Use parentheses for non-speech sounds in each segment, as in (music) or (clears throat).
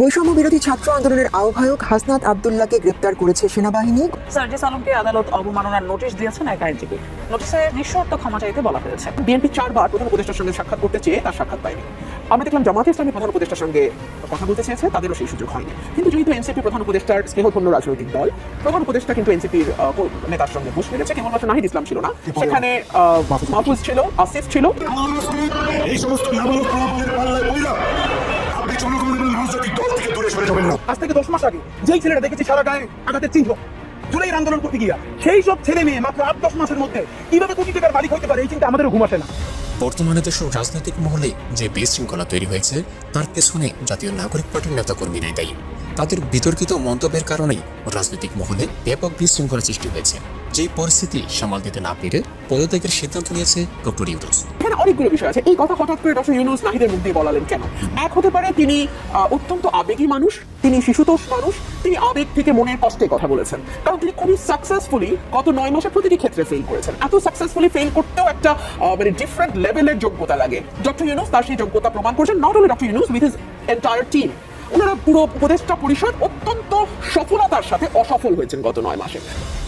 বৈষম্য বিরোধী ছাত্র আন্দোলনের আহ্বায়ক হাসনাত আবদুল্লাহকে গ্রেপ্তার করেছে সেনাবাহিনী। সার্জিস আলমকে আদালত অবমাননার নোটিশ দিয়েছেন এক আইনজীবী নোটিশে নিঃশর্ত ক্ষমা চাইতে বলা হয়েছে। বিএনপি চারবার প্রধান উপদেষ্টার সঙ্গে সাক্ষাৎ করতে চেয়ে তার সাক্ষাৎ পায়নি। আমরা দেখলাম জামাতে ইসলামী প্রধান উপদেষ্টার সঙ্গে কথা বলতে চেয়েছে তাদেরও সেই সুযোগ হয়নি। কিন্তু যেহেতু এনসিপি প্রধান উপদেষ্টার স্নেহধন্য রাজনৈতিক দল প্রধান উপদেষ্টা কিন্তু এনসিপির নেতার সঙ্গে বসে মিলেছে কেবলমাত্র নাহিদ ইসলাম ছিল না। সেখানে আহ, মাহফুজ ছিল আসিফ ছিল। এই সমস্ত না। আজ থেকে দশ মাস আগে যেই ছেলেটা দেখেছি সারা গায়ে আঘাতের চিহ্ন জুলাইয়ের আন্দোলন করতে গিয়া, সেই সব ছেলে মেয়ে মাত্র আট, দশ মাসের মধ্যে কীভাবে কোটি টাকার মালিক পারে এই চিন্তা ঘুম আসে না। বর্তমানে দেশের রাজনৈতিক মহলে যে বিশৃঙ্খলা তৈরি হয়েছে, তার পেছনে জাতীয় নাগরিক পার্টির নেতাকর্মীরাই দায়ী। তাদের বিতর্কিত মন্তব্যের কারণেই রাজনৈতিক মহলে ব্যাপক বিশৃঙ্খলা সৃষ্টি হয়েছে। যেই পরিস্থিতি সামাল দিতে না পেরে পদত্যাগের সিদ্ধান্ত নিয়েছে ডক্টর ইউরোস এখানে অনেকগুলো বিষয় আছে। এই কথা হঠাৎ করে ডক্টর ইউনুস নাহিদের মুখ দিয়ে বলালেন কেন? এক হতে পারে তিনি অত্যন্ত আবেগী মানুষ, তিনি শিশুতোষ মানুষ, তিনি আবেগ থেকে মনের কষ্টে কথা বলেছেন। কারণ তিনি খুবই সাকসেসফুলি গত নয় মাসে প্রতিটি ক্ষেত্রে ফেল করেছেন। এত সাকসেসফুলি ফেল করতেও একটা মানে ডিফারেন্ট লেভেলের যোগ্যতা লাগে। ডক্টর ইউনুস তার সেই যোগ্যতা প্রমাণ করেছেন। Not only doctor Yunus with his entire team ওনারা পুরো উপদেষ্টা পরিষদ অত্যন্ত সফলতার সাথে অসফল হয়েছেন গত নয় মাসে।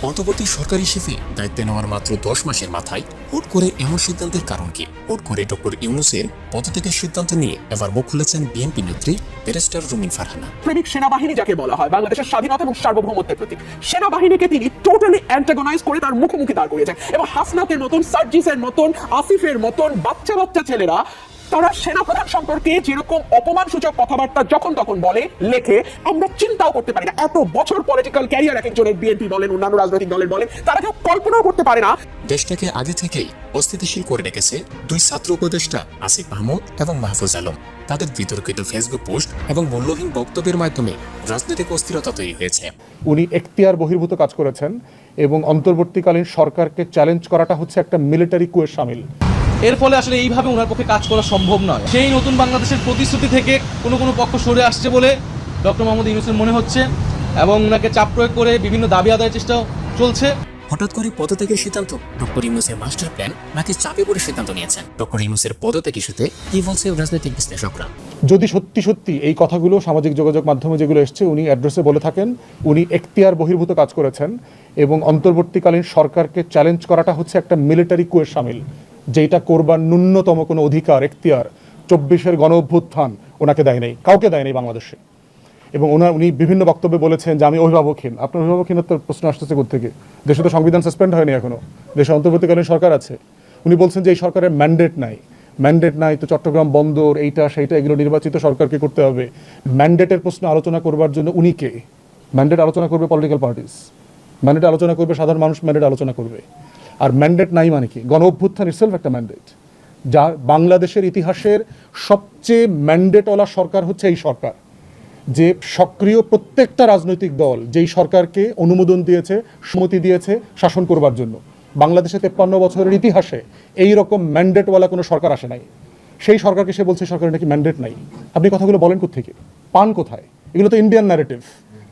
অন্তর্বর্তী সরকার হিসেবে দায়িত্বে নেওয়ার মাত্র দশ মাসের মাথায় হুট করে এমন সিদ্ধান্তের কারণ কি? হুট করে ডক্টর ইউনুসের পদত্যাগের সিদ্ধান্ত নিয়ে এবার মুখ খুলেছেন বিএনপি নেত্রী ব্যারিস্টার রুমিন ফারহানা। প্রেমিক সেনাবাহিনী যাকে বলা হয় বাংলাদেশের স্বাধীনতা এবং সার্বভৌমত্বের প্রতীক সেনাবাহিনীকে তিনি টোটালি অ্যান্টাগনাইজ করে তার মুখোমুখি দাঁড় করিয়েছেন। এবং হাসনাতের মতন সার্জিসের মতন আসিফের মতন বাচ্চা বাচ্চা ছেলেরা তারা সেনাপ্রধান সম্পর্কে যেরকম অপমানসূচক কথাবার্তা যখন তখন বলে লেখে আমরা চিন্তাও করতে পারি না। এত বছর পলিটিক্যাল ক্যারিয়ার এক একজনের বিএনপি বলেন অন্যান্য রাজনৈতিক দলের বলেন তারা কেউ কল্পনাও করতে পারে না। দেশটাকে আগে থেকেই অস্থিতিশীল করে রেখেছে দুই ছাত্র উপদেষ্টা আসিফ মাহমুদ এবং মাহফুজ আলম। তাদের বিতর্কিত ফেসবুক পোস্ট এবং মূল্যহীন বক্তব্যের মাধ্যমে রাজনৈতিক অস্থিরতা তৈরি হয়েছে। উনি এখতিয়ার বহির্ভূত কাজ করেছেন এবং অন্তর্বর্তীকালীন সরকারকে চ্যালেঞ্জ করাটা হচ্ছে একটা মিলিটারি কুয়ের সামিল। এর ফলে আসলে এইভাবে ওনার পক্ষে কাজ করা সম্ভব নয়। সেই নতুন বাংলাদেশের প্রতিশ্রুতি থেকে কোনো কোনো পক্ষ সরে আসছে বলে ডক্টর মোহাম্মদ ইউনুসের মনে হচ্ছে এবং ওনাকে চাপ প্রয়োগ করে বিভিন্ন দাবি আদায়ের চেষ্টা চলছে। হঠাৎ করে পদত্যাগের সিদ্ধান্ত? ডক্টর ইউনুসের মাস্টার প্ল্যান নাকি চাপে পড়ে সিদ্ধান্ত নিয়েছেন? ডক্টর ইউনুসের পদত্যাগ ইস্যুতে কি বলছে রাজনৈতিক বিশ্লেষকরা? যদি সত্যি সত্যি এই কথাগুলো সামাজিক যোগাযোগ মাধ্যমে যেগুলো এসছে উনি অ্যাড্রেসে বলে থাকেন উনি এখতিয়ার বহির্ভূত কাজ করেছেন এবং অন্তর্বর্তীকালীন সরকারকে চ্যালেঞ্জ করাটা হচ্ছে একটা মিলিটারি কুয়ের সামিল। যেটা করবার ন্যূনতম কোনো অধিকার, এখতিয়ার, চব্বিশের গণ অভ্যুত্থান ওনাকে দেয় নাই, কাউকে দেয় নাই বাংলাদেশে। এবং ওনার উনি বিভিন্ন বক্তব্যে বলেছেন যে, আমি অভিভাবকহীন। আপনার অভিভাবকহীনতার প্রশ্ন আসতেছে থেকে দেশে তো সংবিধান সাসপেন্ড হয়নি এখনও। দেশে অন্তর্বর্তীকালীন সরকার আছে। উনি বলছেন যে, এই সরকারের ম্যান্ডেট নাই। ম্যান্ডেট নাই তো চট্টগ্রাম বন্দর, এইটা, সেইটা, এগুলো নির্বাচিত সরকারকে করতে হবে। ম্যান্ডেটের প্রশ্ন আলোচনা করবার জন্য উনি কে? ম্যান্ডেট আলোচনা করবে পলিটিক্যাল পার্টিস ম্যান্ডেট আলোচনা করবে সাধারণ মানুষ ম্যান্ডেট আলোচনা করবে। আর ম্যান্ডেট নাই মানে কি? গণ অভ্যুত্থান ইটসেলফ একটা ম্যান্ডেট যা বাংলাদেশের ইতিহাসের সবচেয়ে ম্যান্ডেটওয়ালা সরকার হচ্ছে এই সরকার। যে সক্রিয় প্রত্যেকটা রাজনৈতিক দল যেই সরকারকে অনুমোদন দিয়েছে, সম্মতি দিয়েছে শাসন করবার জন্য। বাংলাদেশে তেপ্পান্ন বছরের ইতিহাসে এই রকম ম্যান্ডেটওয়ালা কোনো সরকার আসে নাই। সেই সরকারকে সে বলছে সরকারের নাকি ম্যান্ডেট নাই। আপনি কথাগুলো বলেন কোথেকে পান কোথায়? এগুলো তো ইন্ডিয়ান ন্যারেটিভ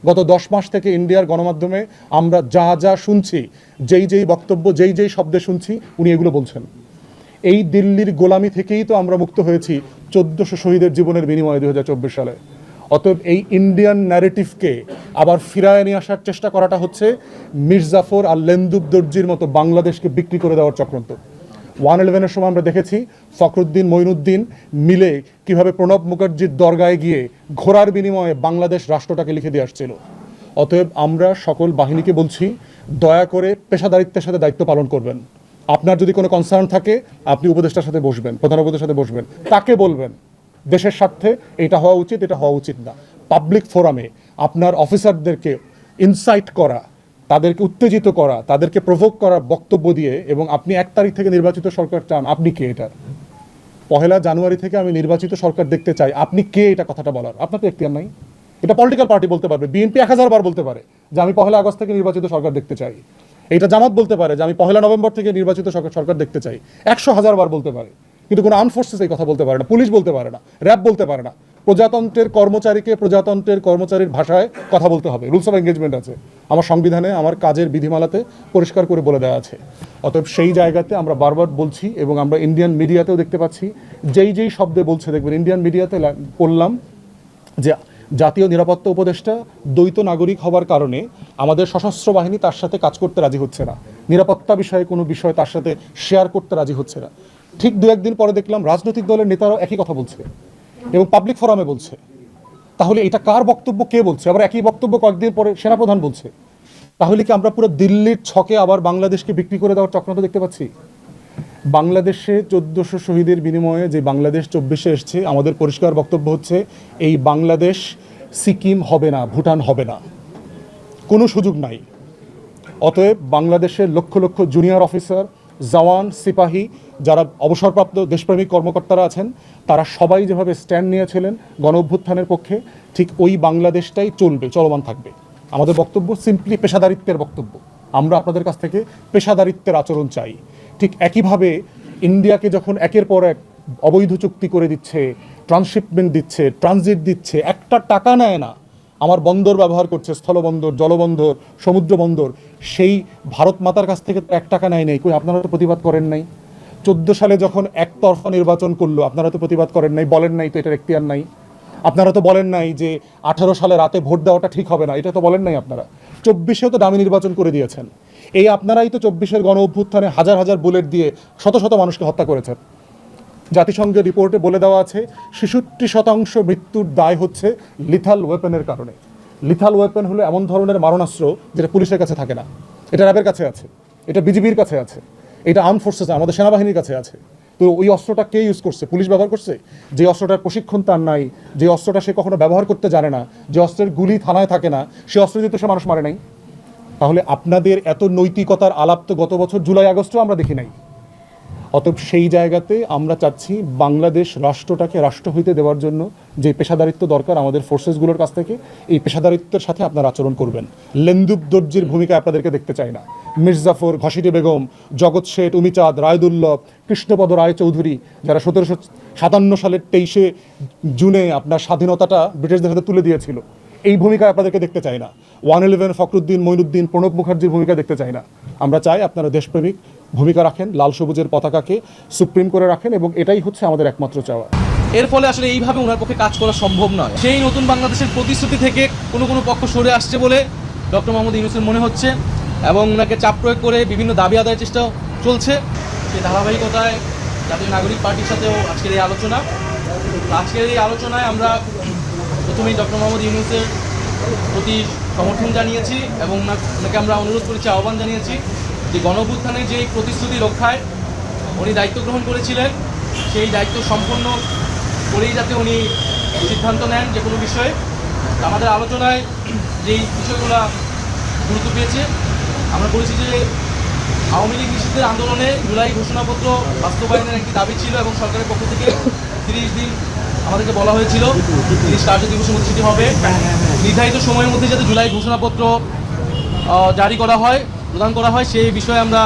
গত দশ মাস থেকে ইন্ডিয়ার গণমাধ্যমে আমরা যা যা শুনছি, যেই যেই বক্তব্য, যেই যেই শব্দে শুনছি, উনি এগুলো বলছেন। এই দিল্লির গোলামি থেকেই তো আমরা মুক্ত হয়েছি চোদ্দশো শহীদের জীবনের বিনিময়ে দুই হাজার চব্বিশ সালে। অতএব এই ইন্ডিয়ান ন্যারেটিভকে আবার ফিরায় নিয়ে আসার চেষ্টা করাটা হচ্ছে মির্জাফর আর লেন্দুব দর্জির মতো বাংলাদেশকে বিক্রি করে দেওয়ার চক্রান্ত। ওয়ান ইলেভেনের সময় আমরা দেখেছি ফখরুদ্দিন, মঈনুদ্দিন মিলে কীভাবে প্রণব মুখার্জির দরগায় গিয়ে ঘোড়ার বিনিময়ে বাংলাদেশ রাষ্ট্রটাকে লিখে দিয়ে আসছিল। অতএব আমরা সকল বাহিনীকে বলছি, দয়া করে পেশাদারিত্বের সাথে দায়িত্ব পালন করবেন। আপনার যদি কোনো কনসার্ন থাকে, আপনি উপদেষ্টার সাথে বসবেন, প্রধান উপদেষ্টার সাথে বসবেন। তাকে বলবেন? দেশের স্বার্থে এটা হওয়া উচিত, এটা হওয়া উচিত না। পাবলিক ফোরামে আপনার অফিসারদেরকে ইনসাইট করা তাদেরকে উত্তেজিত করা, তাদেরকে প্রভোগ করার বক্তব্য দিয়ে এবং আপনি এক তারিখ থেকে নির্বাচিত সরকার চান, আপনি কে এটা পহেলা জানুয়ারি থেকে আমি নির্বাচিত সরকার দেখতে চাই, আপনি কে এটা কথাটা বলার? আপনার তো এখতিয়ার নাই। এটা পলিটিক্যাল পার্টি বলতে পারবে বিএনপি এক হাজার বার বলতে পারে যে আমি পহেলা আগস্ট থেকে নির্বাচিত সরকার দেখতে চাই। এটা জামাত বলতে পারে যে আমি পহেলা নভেম্বর থেকে নির্বাচিত সরকার সরকার দেখতে চাই। একশো হাজার বার বলতে পারে। কিন্তু কোনো আর্ম ফোর্সেস এই কথা বলতে পারে না, পুলিশ বলতে পারে না র্যাব বলতে পারে না। প্রজাতন্ত্রের কর্মচারীকে প্রজাতন্ত্রের কর্মচারীর ভাষায় কথা বলতে হবে। রুলস অফ এঙ্গেজমেন্ট আছে। আমার সংবিধানে, আমার কাজের বিধিমালাতে পরিষ্কার করে বলে দেওয়া আছে। অতএব সেই জায়গাতে আমরা বারবার বলছি এবং আমরা ইন্ডিয়ান মিডিয়াতেও দেখতে পাচ্ছি। যেই যেই শব্দে বলছে, দেখবেন ইন্ডিয়ান মিডিয়াতে পড়লাম যে জাতীয় নিরাপত্তা উপদেষ্টা, দ্বৈত নাগরিক হবার কারণে আমাদের সশস্ত্র বাহিনী তার সাথে কাজ করতে রাজি হচ্ছে না। নিরাপত্তা বিষয়ে কোনো বিষয় তার সাথে শেয়ার করতে রাজি হচ্ছে না। ঠিক দু একদিন পরে দেখলাম রাজনৈতিক দলের নেতারাও একই কথা বলছে। এবং পাবলিক ফোরামে বলছে। তাহলে এটা কার বক্তব্য, কে বলছে? আবার একই বক্তব্য কয়েকদিন পরে সেনাপ্রধান বলছে। তাহলে কি আমরা পুরো দিল্লির ছকে আবার বাংলাদেশকে বিক্রি করে দেওয়ার চক্রান্ত দেখতে পাচ্ছি? বাংলাদেশে চোদ্দোশো শহীদের বিনিময়ে যে বাংলাদেশ চব্বিশে এসছে, আমাদের পরিষ্কার বক্তব্য হচ্ছে, এই বাংলাদেশ সিকিম হবে না, ভুটান হবে না। কোনো সুযোগ নাই। অতএব বাংলাদেশের লক্ষ লক্ষ জুনিয়র অফিসার জওয়ান, সিপাহী যারা অবসরপ্রাপ্ত দেশপ্রেমিক কর্মকর্তারা আছেন, তারা সবাই যেভাবে স্ট্যান্ড নিয়েছিলেন গণ অভ্যুত্থানের পক্ষে, ঠিক ওই বাংলাদেশটাই চলবে, চলমান থাকবে। আমাদের বক্তব্য সিম্পলি পেশাদারিত্বের বক্তব্য। আমরা আপনাদের কাছ থেকে পেশাদারিত্বের আচরণ চাই। ঠিক একইভাবে ইন্ডিয়াকে যখন একের পর এক অবৈধ চুক্তি করে দিচ্ছে ট্রান্সশিপমেন্ট দিচ্ছে ট্রানজিট দিচ্ছে, একটা টাকা নেয় না আমার বন্দর ব্যবহার করছে, স্থলবন্দর, জলবন্দর সমুদ্র বন্দর সেই ভারত মাতার কাছ থেকে তো এক টাকা নেয় নেই। কই, আপনারা তো প্রতিবাদ করেন নাই। চোদ্দ সালে যখন একতরফা নির্বাচন করল, আপনারা তো প্রতিবাদ করেন নাই, বলেন নাই তো এটার এখতিয়ার নাই। আপনারা তো বলেন নাই যে আঠারো সালে রাতে ভোট দেওয়াটা ঠিক হবে না, এটা তো বলেন নাই আপনারা। চব্বিশেও তো দামি নির্বাচন করে দিয়েছেন। এই আপনারাই তো চব্বিশের গণ অভ্যুত্থানে হাজার হাজার বুলেট দিয়ে শত শত মানুষকে হত্যা করেছেন। জাতিসংঘের রিপোর্টে বলে দেওয়া আছে, ছেষট্টি শতাংশ মৃত্যুর দায় হচ্ছে লিথাল ওয়েপেনের কারণে। লিথাল ওয়েপেন হলো এমন ধরনের মারণাস্ত্র যেটা পুলিশের কাছে থাকে না। এটা র্যাবের কাছে আছে, এটা বিজিবির কাছে আছে, এটা আর্ম ফোর্সেস আমাদের সেনাবাহিনীর কাছে আছে। তো ওই অস্ত্রটা কে ইউজ করছে? পুলিশ ব্যবহার করছে? যে অস্ত্রটার প্রশিক্ষণ তার নাই, যে অস্ত্রটা সে কখনো ব্যবহার করতে জানে না, যে অস্ত্রের গুলি থানায় থাকে না, সে অস্ত্র দিয়ে তো সে মানুষ মারে নাই। তাহলে আপনাদের এত নৈতিকতার আলাপ তো গত বছর জুলাই, আগস্টও আমরা দেখি নাই। অতএব সেই জায়গাতে আমরা চাচ্ছি বাংলাদেশ রাষ্ট্রটাকে রাষ্ট্র হইতে দেওয়ার জন্য যে পেশাদারিত্ব দরকার আমাদের ফোর্সেসগুলোর কাছ থেকে, এই পেশাদারিত্বের সাথে আপনারা আচরণ করবেন। লেন্দুব দর্জির ভূমিকা আপনাদেরকে দেখতে চাই না। মির্জাফর ঘসিটি বেগম, জগৎ শেঠ, উমিচাঁদ, রায়দুল্লভ, কৃষ্ণপদ রায় চৌধুরী যারা সতেরোশো সাতান্ন সালের তেইশে জুনে আপনার স্বাধীনতাটা ব্রিটিশদের হাতে তুলে দিয়েছিল। এই ভূমিকা আপনাদেরকে দেখতে চাই না। ওয়ান ইলেভেন ফখরুদ্দিন, মইনুদ্দিন, প্রণব মুখার্জির ভূমিকা দেখতে চাই না। আমরা চাই আপনারা দেশপ্রেমিক ভূমিকা রাখেন, লাল সবুজের পতাকাকে সুপ্রিম করে রাখেন এবং এটাই হচ্ছে আমাদের একমাত্র চাওয়া। এর ফলে আসলে এইভাবে ওনার পক্ষে কাজ করা সম্ভব নয়। সেই নতুন বাংলাদেশের প্রতিশ্রুতি থেকে কোনো কোনো পক্ষ সরে আসছে বলে ডক্টর মোহাম্মদ ইউনুসের মনে হচ্ছে এবং ওনাকে চাপ প্রয়োগ করে বিভিন্ন দাবি আদায়ের চেষ্টা চলছে। সেই ধারাবাহিকতায় জাতীয় নাগরিক পার্টির সাথেও আজকের এই আলোচনা। আজকের এই আলোচনায় আমরা প্রথমেই ডক্টর মোহাম্মদ ইউনুসের প্রতি সমর্থন জানিয়েছি এবং ওনা- ওনাকে আমরা অনুরোধ করেছি, আহ্বান জানিয়েছি যে গণভ্যুত্থানের যে প্রতিশ্রুতি রক্ষায় উনি দায়িত্ব গ্রহণ করেছিলেন, সেই দায়িত্ব সম্পন্ন করেই যাতে উনি সিদ্ধান্ত নেন যে কোনো বিষয়ে। আমাদের আলোচনায় যেই বিষয়গুলো গুরুত্ব পেয়েছে, আমরা বলেছি যে আওয়ামী লীগ নিষিদ্ধের আন্দোলনে জুলাই ঘোষণাপত্র বাস্তবায়নের একটি দাবি ছিল এবং সরকারের পক্ষ থেকে তিরিশ দিন আমাদেরকে বলা হয়েছিল, তিরিশ কার্য দিবস অনুষ্ঠিত হবে। নির্ধারিত সময়ের মধ্যে যাতে জুলাই ঘোষণাপত্র জারি করা হয়। প্রদান করা হয়, সেই বিষয়ে আমরা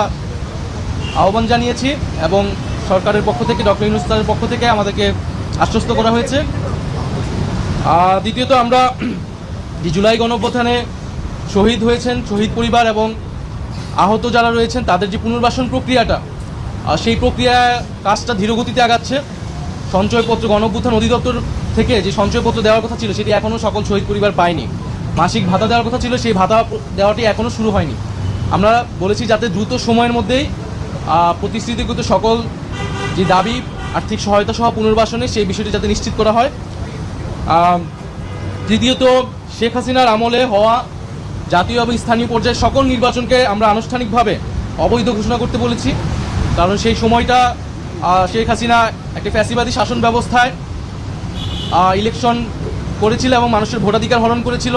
আহ্বান জানিয়েছি এবং সরকারের পক্ষ থেকে, ডক্টর ইউনুস স্যারের পক্ষ থেকে আমাদেরকে আশ্বস্ত করা হয়েছে। দ্বিতীয়ত আমরা (clears throat) জুলাই গণঅভ্যুত্থানে শহীদ হয়েছেন, শহীদ পরিবার এবং আহত যারা রয়েছেন, তাদের যে পুনর্বাসন প্রক্রিয়াটা, আর সেই প্রক্রিয়া কাজটা ধীরগতিতে আগাচ্ছে। সঞ্চয়পত্র গণঅভ্যুত্থান অধিদপ্তর থেকে যে সঞ্চয়পত্র দেওয়ার কথা ছিল, সেটি এখনও সকল শহীদ পরিবার পায়নি। মাসিক ভাতা দেওয়ার কথা ছিল, সেই ভাতা দেওয়াটি এখনও শুরু হয়নি। আমরা বলেছি যাতে দ্রুত সময়ের মধ্যেই প্রতিশ্রুতিগত সকল যে দাবি, আর্থিক সহায়তা সহ পুনর্বাসনে সেই বিষয়টি যাতে নিশ্চিত করা হয়। তৃতীয়ত, শেখ হাসিনার আমলে হওয়া জাতীয় এবং স্থানীয় পর্যায়ে সকল নির্বাচনকে আমরা আনুষ্ঠানিকভাবে অবৈধ ঘোষণা করতে বলেছি। কারণ সেই সময়টা শেখ হাসিনা একটি ফ্যাসিবাদী শাসন ব্যবস্থায় ইলেকশন করেছিল এবং মানুষের ভোটাধিকার হরণ করেছিল।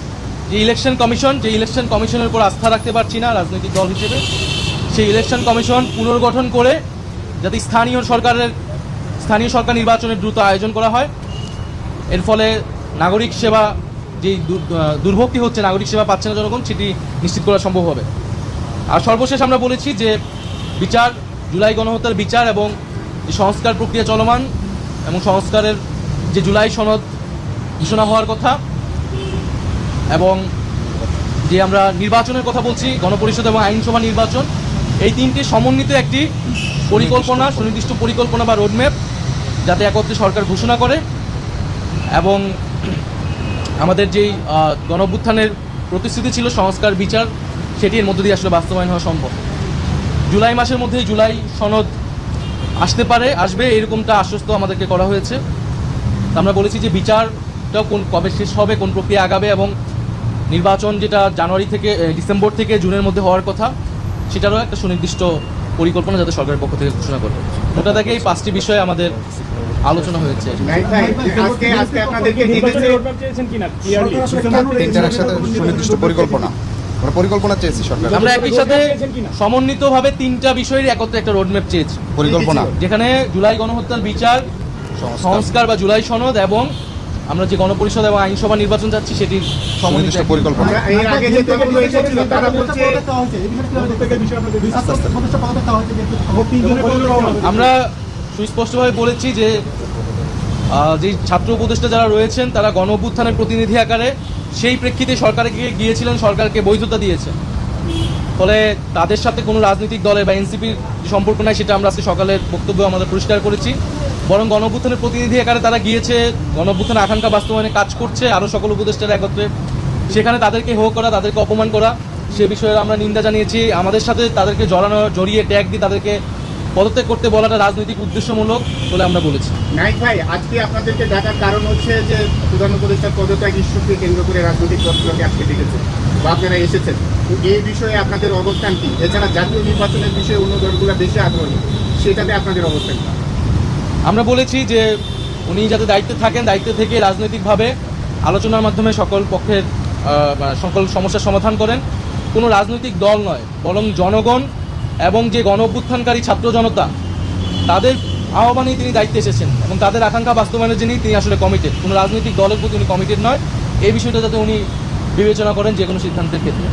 যে ইলেকশন কমিশন, যে ইলেকশন কমিশনের উপর আস্থা রাখতে পারছি না রাজনৈতিক দল হিসেবে, সেই ইলেকশন কমিশন পুনর্গঠন করে যাতে স্থানীয় সরকারের, স্থানীয় সরকার নির্বাচনের দ্রুত আয়োজন করা হয়। এর ফলে নাগরিক সেবা যেই দুর- দুর্ভোগটি হচ্ছে, নাগরিক সেবা পাচ্ছে না জনগণ, সেটি নিশ্চিত করা সম্ভব হবে। আর সর্বশেষ আমরা বলেছি যে বিচার, জুলাই গণহত্যার বিচার এবং যে সংস্কার প্রক্রিয়া চলমান এবং সংস্কারের যে জুলাই সনদ ঘোষণা হওয়ার কথা এবং যে আমরা নির্বাচনের কথা বলছি গণপরিষদ এবং আইনসভা নির্বাচন এই তিনটি সমন্বিত একটি পরিকল্পনা সুনির্দিষ্ট পরিকল্পনা বা রোডম্যাপ যাতে একত্রে সরকার ঘোষণা করে এবং আমাদের যেই আহ, গণঅভ্যুত্থানের প্রতিশ্রুতি ছিল সংস্কার বিচার সেটি এর মধ্য দিয়ে আসলে বাস্তবায়ন হওয়া সম্ভব। জুলাই মাসের মধ্যে জুলাই সনদ আসতে পারে আসবে এরকমটা আশ্বস্ত আমাদেরকে করা হয়েছে। তা আমরা বলেছি যে বিচারটাও কোন কবে শেষ হবে কোন প্রক্রিয়া আগাবে এবং নির্বাচন যেটা জানুয়ারি থেকে ডিসেম্বর থেকে জুনের মধ্যে হওয়ার কথা সেটারও একটা সুনির্দিষ্ট পরিকল্পনা যাতে সরকারের পক্ষ থেকে ঘোষণা করবে ওটা থেকে এই পাঁচটি বিষয়ে আমাদের আলোচনা হয়েছে। সুনির্দিষ্ট পরিকল্পনা। আমরা পরিকল্পনা চেয়েছি সরকার। আমরা একই সাথে সমন্বিতভাবে তিনটা বিষয়ের একত্রে একটা রোডম্যাপ চেয়েছি। পরিকল্পনা। যেখানে জুলাই গণহত্যার বিচার সংস্কার বা জুলাই সনদ এবং আমরা যে গণপরিষদ এবং আইনসভা নির্বাচন যাচ্ছি সেটির সমন্বিত পরিকল্পনা। এর আগে যে দলগুলো এসেছিল তারা বলছে আমরা সুস্পষ্টভাবে বলেছি। যে যে ছাত্র উপদেষ্টা যারা রয়েছেন তারা গণ অভ্যুত্থানের প্রতিনিধি আকারে সেই প্রেক্ষিতে সরকারকে গিয়েছিলেন সরকারকে বৈধতা দিয়েছে ফলে তাদের সাথে কোনো রাজনৈতিক দলের বা এনসিপির সম্পর্ক নাই সেটা আমরা আজকে সকালের বক্তব্য আমাদের পরিষ্কার করেছি। বরং গণ অভ্যুত্থানের প্রতিনিধি আকারে তারা গিয়েছে। গণ অভ্যুত্থানের আকাঙ্ক্ষা বাস্তবায়নে কাজ করছে আরও সকল উপদেষ্টারা একত্রে। সেখানে তাদেরকে হো করা, তাদেরকে অপমান করা, সে বিষয়ে আমরা নিন্দা জানিয়েছি। আমাদের সাথে তাদেরকে জড়ানো, জড়িয়ে ট্যাগ দিয়ে তাদেরকে পদত্যাগ করতে বলাটা রাজনৈতিক উদ্দেশ্যমূলক বলে আমরা বলেছি। নাইক ভাই, আজকে আপনাদেরকে ডাকার কারণ হচ্ছে যে প্রধান উপদেষ্টার পদত্যাগ ইস্যুকে কেন্দ্র করে রাজনৈতিক দলগুলোকে আজকে ডেকেছে বা আপনারা এসেছেন। এই বিষয়ে আপনাদের অবস্থান কি? এছাড়া জাতীয় নির্বাচনের বিষয়ে অন্য দলগুলো বেশি আগ্রহী, সেটাতে আপনাদের অবস্থান আমরা বলেছি যে উনি যাতে দায়িত্বে থাকেন দায়িত্বে থেকে রাজনৈতিকভাবে আলোচনার মাধ্যমে সকল পক্ষের সকল সমস্যার সমাধান করেন কোনো রাজনৈতিক দল নয় বরং জনগণ এবং যে গণ অভ্যুত্থানকারী ছাত্র জনতা তাদের আহ্বানেই তিনি দায়িত্বে এসেছেন এবং তাদের আকাঙ্ক্ষা বাস্তবায়নের জন্যই তিনি আসলে কমিটেড কোনো রাজনৈতিক দলের প্রতি উনি কমিটেড নয় এই বিষয়টা যাতে উনি বিবেচনা করেন যে কোনো সিদ্ধান্তের ক্ষেত্রে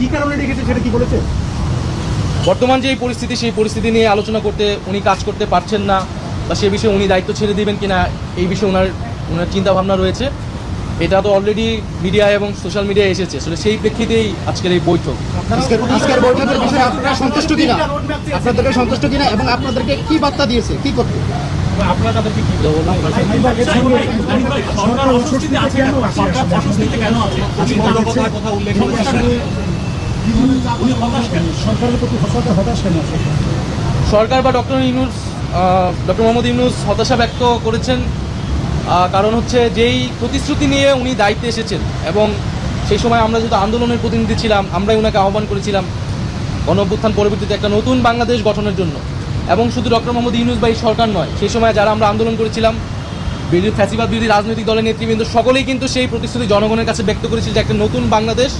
কি কারণে ডেকেছে সেটা কি বলেছে বর্তমান যে এই পরিস্থিতি সেই পরিস্থিতি নিয়ে আলোচনা করতে উনি কাজ করতে পারছেন না বা সে বিষয়ে উনি দায়িত্ব ছেড়ে দিবেন কিনা এই বিষয়ে ওনার ওনার চিন্তা ভাবনা রয়েছে। এটা তো অলরেডি মিডিয়া এবং সোশ্যাল মিডিয়ায় এসেছে। আসলে সেই প্রেক্ষিতেই আজকের এই বৈঠক। আজকের বৈঠকের বিষয়ে আপনারা সন্তুষ্ট কিনা? আপনাদেরকে সন্তুষ্ট কিনা এবং আপনাদেরকে কি বার্তা দিয়েছে? কি করতে? সরকার বা ডক্টর ইউনুস ডক্টর মোহাম্মদ ইউনুস হতাশা ব্যক্ত করেছেন। কারণ হচ্ছে যেই প্রতিশ্রুতি নিয়ে উনি দায়িত্বে এসেছেন এবং সেই সময় আমরা যেহেতু আন্দোলনের প্রতিনিধি ছিলাম আমরাই ওনাকে আহ্বান করেছিলাম গণ পরবর্তীতে একটা নতুন বাংলাদেশ গঠনের জন্য। এবং শুধু ডক্টর মোহাম্মদ ইউনুস বা এই সরকার নয় সেই সময় যারা আমরা আন্দোলন করেছিলাম বিরোধী ফ্যাসিবাদ বিরোধী রাজনৈতিক দলের নেতৃবৃন্দ সকলেই কিন্তু সেই প্রতিশ্রুতি জনগণের কাছে ব্যক্ত করেছিল যে একটা নতুন বাংলাদেশ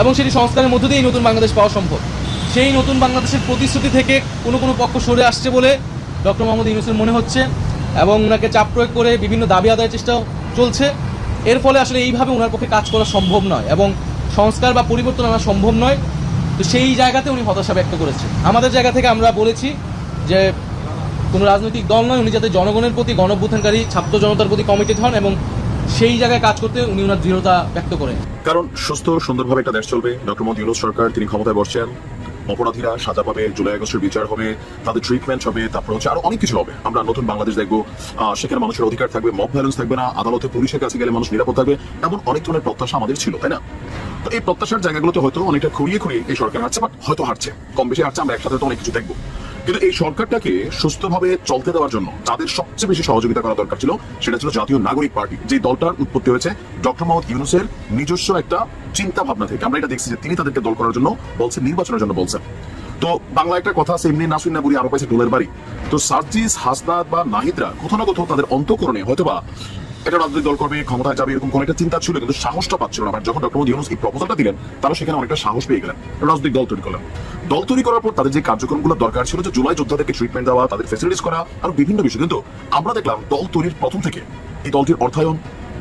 এবং সেটি সংস্কারের মধ্য দিয়েই নতুন বাংলাদেশ পাওয়া সম্ভব। সেই নতুন বাংলাদেশের প্রতিশ্রুতি থেকে কোনো কোনো পক্ষ সরে আসছে বলে ডক্টর মোহাম্মদ ইউনুসের মনে হচ্ছে এবং ওনাকে চাপ প্রয়োগ করে বিভিন্ন দাবি আদায়ের চেষ্টা চলছে। এর ফলে আসলে এইভাবে ওনার পক্ষে কাজ করা সম্ভব নয় এবং সংস্কার বা পরিবর্তন আনা সম্ভব নয়। তো সেই জায়গাতে উনি হতাশা ব্যক্ত করেছেন। আমাদের জায়গা থেকে আমরা বলেছি যে কোনো রাজনৈতিক দল নয়, উনি যাতে জনগণের প্রতি গণঅভ্যুত্থানকারী, ছাত্র জনতার প্রতি কমিটেড হন এবং সেই জায়গায় কাজ করতে উনি ওনার দৃঢ়তা ব্যক্ত করেন। কারণ সুস্থ, সুন্দরভাবে একটা দেশ চলবে। ডক্টর মোদী ইউনুস সরকার, তিনি ক্ষমতায় বসছেন। অপরাধীরা সাজা পাবে, জুলাই আগস্টের বিচার হবে, তাদের ট্রিটমেন্ট হবে, তারপর হচ্ছে আরও অনেক কিছু হবে। আমরা নতুন বাংলাদেশ দেখব। সেখানে মানুষের অধিকার থাকবে মব ভ্যালেন্স থাকবে না, আদালতে পুলিশের কাছে গেলে মানুষ নিরাপদ থাকবে, এমন অনেক ধরনের প্রত্যাশা আমাদের ছিল, তাই না? তো এই প্রত্যাশার জায়গাগুলোতে হয়তো অনেকটা খুঁড়িয়ে খুঁড়িয়ে এই সরকার হারছে বাট হয়তো হারছে কম বেশি হারছে আমরা একসাথে তো অনেক কিছু দেখব। কিন্তু এই সরকারটাকে সুস্থভাবে চলতে দেওয়ার জন্য যাদের সবচেয়ে বেশি সহযোগিতা করা দরকার ছিল, সেটা ছিল জাতীয় নাগরিক পার্টি। যে দলটার উৎপত্তি হয়েছে, ডক্টর মোহাম্মদ ইউনুসের নিজস্ব একটা চিন্তা ভাবনা থেকে। আমরা এটা দেখছি যে তিনি তাদেরকে দল করার জন্য বলছেন, নির্বাচনের জন্য বলছেন। তো বাংলা একটা কথা আছে এমনি না বুড়ি আরও পাইছে ডোলের বাড়ি। তো সার্জিস হাসনাদ বা নাহিদরা কোথাও না কোথাও তাদের অন্তকরণে হয়তোবা এটা রাজনৈতিক দল করবে, ক্ষমতায় যাবে, এরকম কোন একটা চিন্তা ছিল, কিন্তু সাহসটা পাচ্ছিল না। বাট যখন ডক্টর মোদী ইউনুস এই প্রপোজালটা দিলেন, তারা সেখানে অনেকটা সাহস পেয়ে গেলেন। রাজনৈতিক দল তৈরি করলেন। দল তৈরি করার পর তাদের যে কার্যক্রমগুলো দরকার ছিল, যে জুলাই যোদ্ধাদেরকে ট্রিটমেন্ট দেওয়া, তাদের ফেসিলিটিস করা, আর বিভিন্ন বিষয়। কিন্তু আমরা দেখলাম দল তৈরির প্রথম থেকে এই দলটির অর্থায়ন,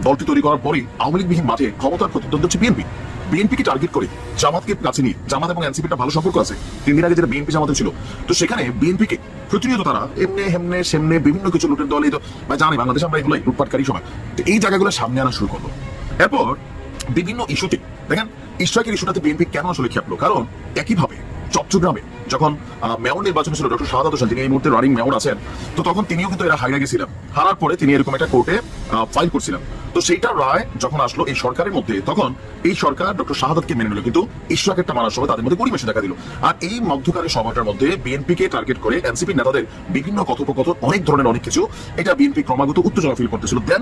দলটি তৈরি করার পরই আওয়ামী লীগবিহীন মাঠে ক্ষমতার প্রতিদ্বন্দ্ব হচ্ছে বিএনপি। বিএনপিকে টার্গেট করে জামাতকে কাছে নিয়ে, জামাত এবং ভালো সম্পর্ক আছে। তিন দিন আগে যেটা বিএনপি জামাতে ছিল। তো সেখানে বিএনপিকে প্রতিনিয়ত তারা এমনে হেমনে সেমনে বিভিন্ন কিছু লুটের দল এই তো বা জানি, বাংলাদেশ আমরা এগুলো লুটপাটকারী সময় তো এই জায়গাগুলো সামনে আনা শুরু করল। এরপর বিভিন্ন ইস্যুতে দেখেন ইস্ট্রাইকের ইস্যুটাতে বিএনপি কেন আসলে খেপলো কারণ একইভাবে চট্টগ্রামে যখন মেয়র নির্বাচন ছিল, ডক্টর শাহাদ হোসেন তিনি এই মুহূর্তে রানিং মেয়র আছেন, তো তখন তিনিও কিন্তু এরা হাইরা গেছিলেন হারার পরে তিনি এরকম একটা কোর্টে ফাইল করছিলেন। তো সেইটার রায় যখন আসলো এই সরকারের মধ্যে, তখন এই সরকার ডক্টর শাহাদকে মেনে নিল, কিন্তু ইশরাকেরটা মানার সময় তাদের মধ্যে পরিবেশে দেখা দিল। আর এই মধ্যকারের সময়টার মধ্যে বিএনপিকে টার্গেট করে এনসিপি নেতাদের বিভিন্ন কথোপকথন, অনেক ধরনের অনেক কিছু, এটা বিএনপি ক্রমাগত উত্তেজনা ফিল করতেছিল। দেন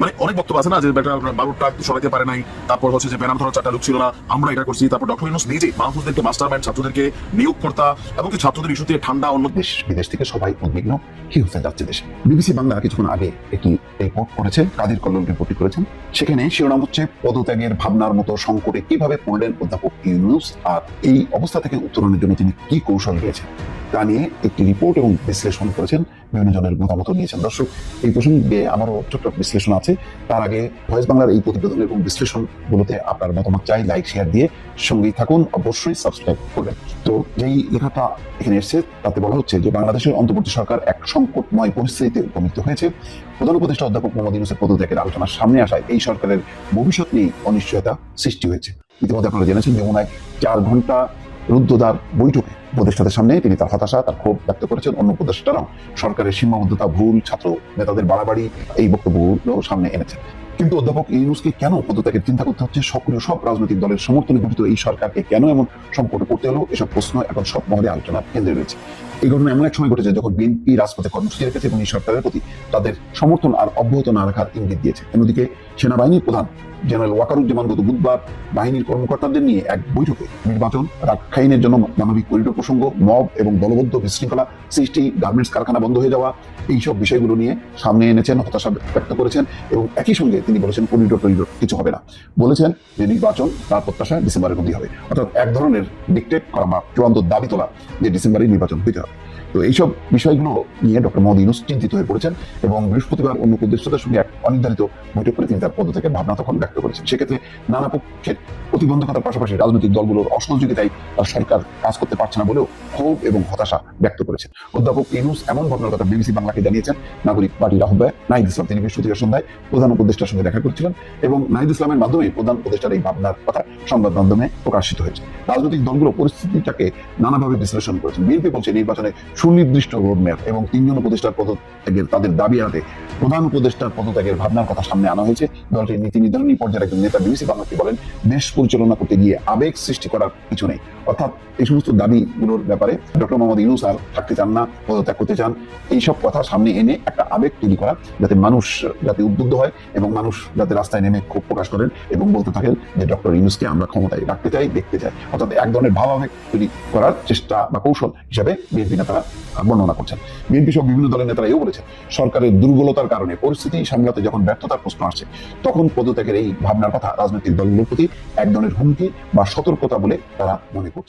মানে অনেক বক্তব্য আছে না যে বেটা বারোটা সরাইতে পারে নাই তারপর হচ্ছে যে ব্যানার ধরার চারটা লোক ছিল না আমরা এটা করছি তারপর ডক্টর ইউনুস নিজে মাহফুজদেরকে মাস্টার মাইন্ড ছাত্রদেরকে নিয়োগকর্তা এমনকি ছাত্রদের ইস্যুতে ঠান্ডা অন্য দেশ বিদেশ থেকে সবাই উদ্বিগ্ন কি হতে যাচ্ছে দেশে? বিবিসি বাংলা কিছুক্ষণ আগে একটি রিপোর্ট করেছে কাদের কল্লোল রিপোর্টটি করেছেন সেখানে শিরোনাম হচ্ছে পদত্যাগের ভাবনার মতো সংকটে কীভাবে পড়লেন অধ্যাপক ইউনুস আর এই অবস্থা থেকে উত্তরণের জন্য তিনি কি কৌশল নিয়েছেন তা নিয়ে একটি রিপোর্ট এবং বিশ্লেষণ করেছেন বিভিন্ন জনের মতামত নিয়েছেন। দর্শক, এই প্রসঙ্গে আমারও ছোট্ট বিশ্লেষণ আছে। তার আগে ভয়েস বাংলার এই প্রতিবেদন এবং বিশ্লেষণগুলোতে আপনার মতামত চাই লাইক শেয়ার দিয়ে সঙ্গেই থাকুন। অবশ্যই সাবস্ক্রাইব করবেন। তো যেই লেখাটা এখানে এসেছে, তাতে বলা হচ্ছে যে বাংলাদেশের অন্তর্বর্তী সরকার এক সংকটময় পরিস্থিতিতে উপনীত হয়েছে। প্রধান উপদেষ্টা অধ্যাপক মোহাম্মদ ইউনুসের পদত্যাগের আলোচনার সামনে আসায় এই সরকারের ভবিষ্যৎ নিয়ে অনিশ্চয়তা সৃষ্টি হয়েছে। ইতিমধ্যে আপনারা জেনেছেন যমুনায় চার ঘণ্টা রুদ্ধদ্বার বৈঠকে উপদেষ্টাদের সামনে তিনি তার হতাশা, তার ক্ষোভ ব্যক্ত করেছেন। অন্য উপদেষ্টারাও সরকারের সীমাবদ্ধতা, ভুল, ছাত্র নেতাদের বাড়াবাড়ি এই বক্তব্যগুলো সামনে এনেছেন। কিন্তু অধ্যাপক ইউনুসকে কেন পদত্যাগের চিন্তা করতে হচ্ছে? সক্রিয় সব রাজনৈতিক দলের সমর্থনে গঠিত এই সরকারকে কেন এমন সংকটে পড়তে হলো? এসব প্রশ্ন এখন সব মহলে আলোচনার কেন্দ্রে রয়েছে। এই ঘটনা এমন এক সময় ঘটেছে যখন বিএনপি রাজপথে কর্মসূচি রেখেছে এবং এই সরকারের প্রতি তাদের সমর্থন আর অব্যাহত না রাখার ইঙ্গিত দিয়েছে। অন্যদিকে সেনাবাহিনীর প্রধান জেনারেল ওয়াকারুজ্জামান গত বুধবার বাহিনীর কর্মকর্তাদের নিয়ে এক বৈঠকে নির্বাচন রাখাইনের জন্য মানবিক করিডোর প্রসঙ্গ, মব এবং দলবদ্ধ বিশৃঙ্খলা, সৃষ্টি, গার্মেন্টস, কারখানা বন্ধ হয়ে যাওয়া, এইসব বিষয়গুলো নিয়ে সামনে এনেছেন, হতাশা ব্যক্ত করেছেন এবং একই সঙ্গে তিনি বলেছেন করিডোর টরিডোর কিছু হবে না। বলেছেন যে নির্বাচন তার প্রত্যাশা ডিসেম্বরের মধ্যেই হবে। অর্থাৎ এক ধরনের ডিকটেট করা বা চূড়ান্ত দাবি তোলা যে ডিসেম্বরেই নির্বাচন হইতে হবে। তো এইসব বিষয়গুলো নিয়ে ডক্টর মোহাম্মদ ইউনুস চিন্তিত হয়ে পড়েছেন এবং বৃহস্পতিবার অন্য উপদেষ্টাদের সঙ্গে এক অনির্ধারিত বৈঠক করে তিনি তার পদ থেকে ভাবনা তখন ব্যক্ত করেছেন। সেক্ষেত্রে নানা পক্ষের প্রতিবন্ধকতার পাশাপাশি রাজনৈতিক দলগুলোর অসহযোগিতায় তার সরকার কাজ করতে পারছে না বলেও ক্ষোভ এবং হতাশা ব্যক্ত করেছেন। অধ্যাপক ইউনুস এমন ঘটনার কথা বিবিসি বাংলাকে জানিয়েছেন। নাগরিক পার্টির আহ্বায়ক নাহিদ ইসলাম, তিনি বৃহস্পতিবার সন্ধ্যায় প্রধান উপদেষ্টার সঙ্গে দেখা করছিলেন এবং নাহিদ ইসলামের মাধ্যমে প্রধান উপদেষ্টার এই ভাবনার কথা সংবাদ মাধ্যমে প্রকাশিত হয়েছে। রাজনৈতিক দলগুলো পরিস্থিতিটাকে নানাভাবে বিশ্লেষণ করেছেন। বিএনপি বলছে নির্বাচনে সুনির্দিষ্ট রোডম্যাপ এবং তিনজন উপদেষ্টার পদত্যাগের, তাদের দাবি আনাতে প্রধান উপদেষ্টার পদত্যাগের ভাবনার কথা সামনে আনা হয়েছে। দলটির নীতি নির্ধারণী পর্যায়ের একজন নেতা বিবিসি বাংলাকে বলেন, দেশ পরিচালনা করতে গিয়ে আবেগ সৃষ্টি করার কিছু নেই। অর্থাৎ এই সমস্ত দাবিগুলোর ব্যাপারে ডক্টর মোহাম্মদ ইউনুস আর থাকতে চান না, পদত্যাগ করতে চান, এইসব কথা সামনে এনে একটা আবেগ তৈরি করা, যাতে মানুষ যাতে উদ্বুদ্ধ হয় এবং মানুষ যাতে রাস্তায় নেমে ক্ষোভ প্রকাশ করেন এবং বলতে থাকেন যে ডক্টর ইউনুসকে আমরা ক্ষমতায় রাখতে চাই, দেখতে চাই। অর্থাৎ এক ধরনের ভাব আবেগ তৈরি করার চেষ্টা বা কৌশল হিসাবে বিএনপি নেতারা বর্ণনা করছেন। বিএনপি সহ বিভিন্ন দলের নেতারা এও বলেছেন, সরকারের দুর্বলতার কারণে পরিস্থিতি সামলাতে যখন ব্যর্থতার প্রশ্ন আসছে, তখন পদত্যাগের এই ভাবনার কথা রাজনৈতিক দলগুলোর প্রতি এক ধরনের হুমকি বা সতর্কতা বলে তারা মনে করছেন।